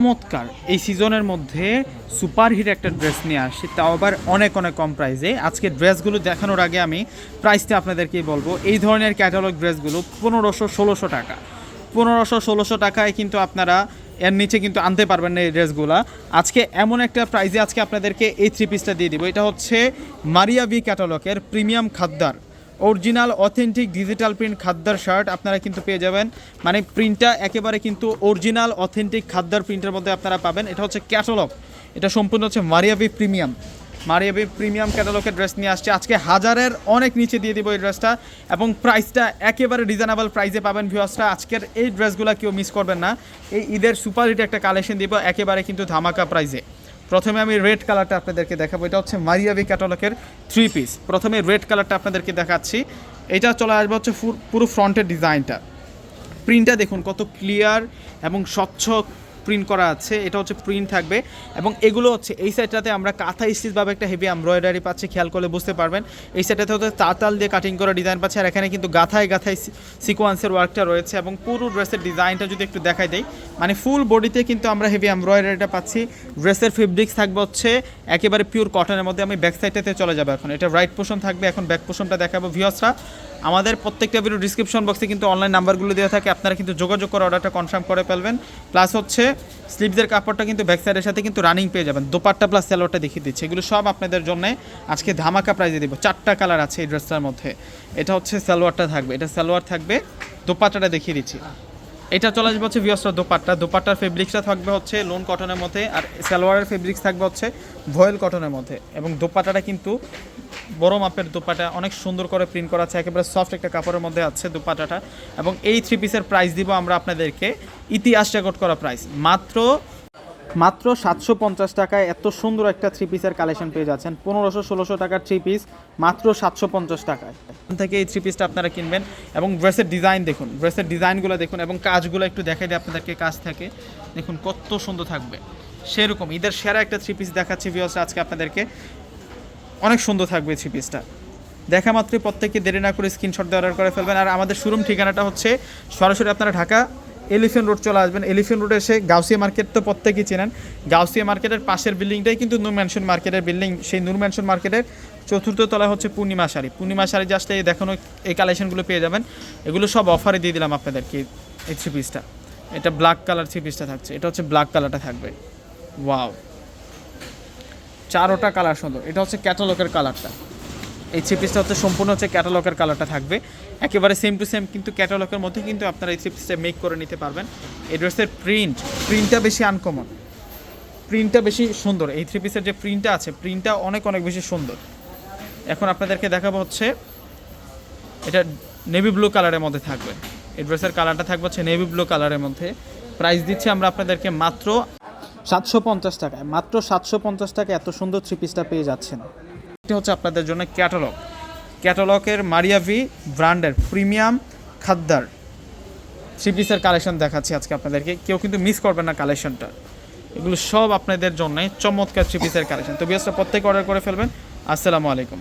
চমৎকার। এই সিজনের মধ্যে সুপারহিট একটা ড্রেস নিয়ে আসছি তাও আবার অনেক অনেক কম প্রাইসে আজকে ড্রেসগুলো দেখানোর আগে আমি প্রাইসটা আপনাদেরকে বলব। এই ধরনের ক্যাটালগ ড্রেসগুলো পনেরোশো ষোলোশো টাকা। পনেরোশো ষোলোশো টাকায় কিন্তু আপনারা এর নিচে কিন্তু আনতে পারবেন না এই ড্রেসগুলো। আজকে এমন একটা প্রাইজে আজকে আপনাদেরকে এই থ্রি পিসটা দিয়ে দিব। এটা হচ্ছে Maria B ক্যাটালগের premium khaddar original, authentic digital print khaddar shirt আপনারা কিন্তু পেয়ে যাবেন। মানে প্রিন্টটা একেবারে কিন্তু অরিজিনাল, অথেন্টিক খাদ্দার প্রিন্টের মধ্যে আপনারা পাবেন। এটা হচ্ছে ক্যাটালগ। এটা সম্পূর্ণ হচ্ছে মারিয়াবি প্রিমিয়াম। মারিয়াবি প্রিমিয়াম ক্যাটালগের ড্রেস নিয়ে আসছে। আজকে হাজারের অনেক নিচে দিয়ে দিব এই ড্রেসটা এবং প্রাইসটা একেবারে রিজনেবল প্রাইসে পাবেন ভিউয়ার্সরা। আজকের এই ড্রেসগুলো কেউ মিস করবেন না। এই ঈদের সুপার হিট একটা কালেকশন দিব, একেবারে কিন্তু ধামাকা প্রাইসে। প্রথমে আমি রেড কালারটা আপনাদেরকে দেখাবো। এটা হচ্ছে মারিয়াবি ক্যাটালগের থ্রি পিস প্রথমে রেড কালারটা আপনাদেরকে দেখাচ্ছি। এটা চলে আসবে হচ্ছে পুরো ফ্রন্টের ডিজাইনটা প্রিন্টটা দেখুন কত ক্লিয়ার এবং স্বচ্ছ প্রিন্ট করা আছে, এটা হচ্ছে প্রিন্ট থাকবে। এবং এগুলো হচ্ছে, এই সাইডটাতে আমরা কাঁথা স্টিচভাবে একটা হেভি এমব্রয়ডারি পাচ্ছি, খেয়াল করলে বুঝতে পারবেন। এই সাইডটাতে হচ্ছে তাতাল দিয়ে কাটিং করা ডিজাইন পাচ্ছে, আর এখানে কিন্তু গাথায় গাথায় সিকোয়েন্সের ওয়ার্কটা রয়েছে এবং পুরো ড্রেসের ডিজাইনটা যদি একটু দেখাই দেয় মানে ফুল বডিতে কিন্তু আমরা হেভি এমব্রয়ডারিটা পাচ্ছি। ড্রেসের ফেব্রিক্স থাকবে হচ্ছে একেবারে পিওর কটনের মধ্যে। আমি ব্যাক সাইডটাতে চলে যাব এখন। এটা রাইট পোর্শন থাকবে, এখন ব্যাক পোর্শনটা দেখাবো ভিউয়ার্সরা। আমাদের প্রত্যেকটা ভিডিও ডিসক্রিপশন বক্সে কিন্তু অনলাইন নাম্বারগুলো দেওয়া থাকে। আপনারা কিন্তু যোগাযোগ করে অর্ডারটা কনফার্ম করে ফেলবেন। প্লাস হচ্ছে স্লিপসের কাপড়টা কিন্তু ব্যাক সাইডের সাথে কিন্তু রানিং পেয়ে যাবেন। দোপাট্টা প্লাস স্যালোয়ারটা দেখিয়ে দিচ্ছে। এগুলো সব আপনাদের জন্য আজকে ধামাকা প্রাইজে দেবো। চারটা কালার আছে এই ড্রেসটার মধ্যে। এটা হচ্ছে সালোয়ারটা থাকবে। এটা সালোয়ার থাকবে, দোপাট্টাটা দেখিয়ে দিচ্ছি। এটা চলে আসবে হচ্ছে ভিওসটা দোপাট্টা। দোপাট্টার ফেব্রিক্সটা থাকবে হচ্ছে লোন কটনের মধ্যে আর সালোয়ারের ফেব্রিক্স থাকবে হচ্ছে ভয়েল কটনের মধ্যে। এবং দোপাট্টাটা কিন্তু বড় মাপের দোপাটা অনেক সুন্দর করে প্রিন্ট করা আছে, একেবারে সফট একটা কাপড়ের মধ্যে আছে দোপাটাটা এবং এই থ্রি পিসের প্রাইস দিব আমরা আপনাদেরকে, ইতিহাস রেকর্ড করা প্রাইস মাত্র মাত্র সাতশো পঞ্চাশ টাকায় এত সুন্দর একটা থ্রি পিসের কালেকশন পেয়ে যাচ্ছেন। পনেরোশো, ষোলোশো টাকার থ্রি পিস মাত্র সাতশো পঞ্চাশ টাকায়। থেকে এই থ্রি পিসটা আপনারা কিনবেন এবং ড্রেসের ডিজাইন দেখুন ড্রেসের ডিজাইনগুলো দেখুন এবং কাজগুলো একটু দেখাই দিই আপনাদেরকে কাজ থাকে। দেখুন কত সুন্দর থাকবে। সেরকম ঈদের সেরা একটা থ্রি পিস দেখাচ্ছি ভিওস আজকে আপনাদেরকে। অনেক সুন্দর থাকবে থ্রি পিসটা দেখা মাত্রই প্রত্যেককে দেরি না করে স্ক্রিনশট দিয়ে অর্ডার করে ফেলবেন। আর আমাদের শোরুম ঠিকানাটা হচ্ছে সরাসরি আপনারা ঢাকা এলিফেন্ট রোড চলে আসবেন। এলিফেন্ট রোডে এসে গাউসিয়া মার্কেট তো প্রত্যেকেই চেনেন। গাউসিয়া মার্কেটের পাশের বিল্ডিংটাই কিন্তু নূর ম্যানশন মার্কেটের বিল্ডিং সেই নূর ম্যানশন মার্কেটের চতুর্থ তলায় হচ্ছে পূর্ণিমা শাড়ি। পূর্ণিমা শাড়ি জাস্ট এই দেখানো এই কালেকশনগুলো পেয়ে যাবেন। এগুলো সব অফারে দিয়ে দিলাম আপনাদেরকে এই থ্রি পিসটা এটা ব্ল্যাক কালার থ্রি পিসটা থাকছে। এটা হচ্ছে ব্ল্যাক কালারটা থাকবে। ওয়াও চারোটা কালার সুন্দর। এটা হচ্ছে ক্যাটালগের কালারটা এই থ্রি পিসটা হচ্ছে সম্পূর্ণ হচ্ছে ক্যাটালগের কালারটা থাকবে। একেবারে সেম টু সেম কিন্তু ক্যাটালগের মধ্যে কিন্তু আপনারা এই থ্রি পিসটা মেক করে নিতে পারবেন। এই ড্রেসের প্রিন্ট প্রিন্টটা বেশি আনকমন প্রিন্টটা বেশি সুন্দর। এই থ্রি পিসের যে প্রিন্টটা আছে প্রিন্টটা অনেক অনেক বেশি সুন্দর। এখন আপনাদেরকে দেখাবো হচ্ছে, এটা নেভি ব্লু কালারের মধ্যে থাকবে। এই ড্রেসের কালারটা থাকবে হচ্ছে নেভি ব্লু কালারের মধ্যে। প্রাইস দিচ্ছি আমরা আপনাদেরকে মাত্র সাতশো পঞ্চাশ টাকায়। মাত্র সাতশো পঞ্চাশ টাকা এত সুন্দর থ্রি পিসটা পেয়ে যাচ্ছেন। এটা হচ্ছে আপনাদের জন্য ক্যাটালগ ক্যাটালগের মারিয়াভি ব্র্যান্ডের প্রিমিয়াম খাদ্দার থ্রি পিসের কালেকশন দেখাচ্ছি আজকে আপনাদেরকে। কেউ কিন্তু মিস করবেন না কালেকশনটা। এগুলো সব আপনাদের জন্য চমৎকার থ্রি পিসের কালেকশন। তো বিএসটা প্রত্যেকে অর্ডার করে ফেলবেন। আসসালামু আলাইকুম।